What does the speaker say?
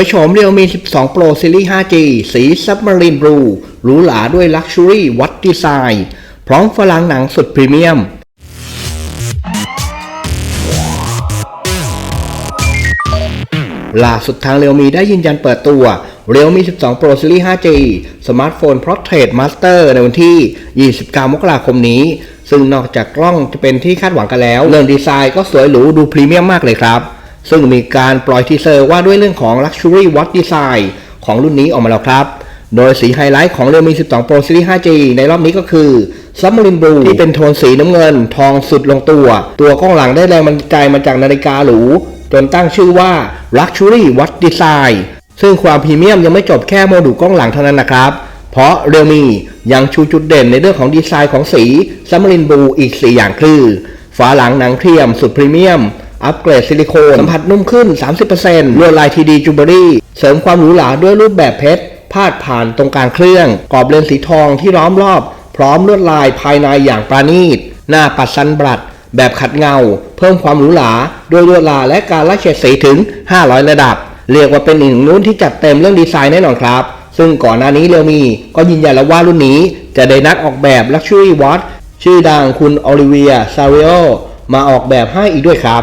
ยโฉม Realme 12 Pro Series 5G สี Submarine Blue หรูหราด้วย Luxury วัดดีไซน์พร้อมฝรั่งหนังสุดพรีเมียม ล่าสุดทาง Realme ได้ยืนยันเปิดตัว Realme 12 Pro Series 5G สมาร์ทโฟน Portrait Master ในวันที่ 29 มกราคมนี้ ซึ่งนอกจากกล้องจะเป็นที่คาดหวังกันแล้ว เรื่องดีไซน์ก็สวยหรูดูพรีเมียมมากเลยครับ ซึ่งมีการปล่อยทีเซอร์ว่าด้วยเรื่องของ Luxury Watch Design ของรุ่นนี้ออกมาแล้วครับ โดยสีไฮไลท์ของ Realme 12 Pro Series 5G ในรอบนี้ก็คือ Submarine Blue ที่เป็นโทนสีน้ำเงิน ทองสุดลงตัว ตัวกล้องหลังได้แรงบันดาลใจมาจากนาฬิกาหรู จนตั้งชื่อว่า Luxury Watch Design ซึ่งความพรีเมียมยังไม่จบแค่โมดูลกล้องหลังเท่านั้นนะครับ เพราะ Realme ยังชูจุดเด่นในเรื่องของดีไซน์ของสี Submarine Blue อีก 4 อย่างคือ ฝาหลังหนังเทียมสุดพรีเมียม อัปเกรดซิลิโคนสัมผัสนุ่มขึ้น 30%ลวดลายทีดีจูเบอรี่ เสริมความหรูหราด้วยรูปแบบเพชรพาดผ่านตรงกลางเครื่อง กรอบเลนสีทองที่ล้อมรอบ พร้อมลวดลายภายในอย่างประณีต หน้าปัดซันบลัด แบบขัดเงา เพิ่มความหรูหราด้วยลวดลายและการไล่เฉดสีถึง 500 ระดับ เรียกว่าเป็นอีกหนึ่งรุ่นที่จัดเต็มเรื่องดีไซน์แน่นอนครับ ซึ่งก่อนหน้านี้เรียวมีก็ยืนยันแล้วว่ารุ่นนี้ จะได้นักออกแบบ Luxury Watch ชื่อดังคุณโอลิเวียซาเวโอมาออกแบบให้อีกด้วยครับ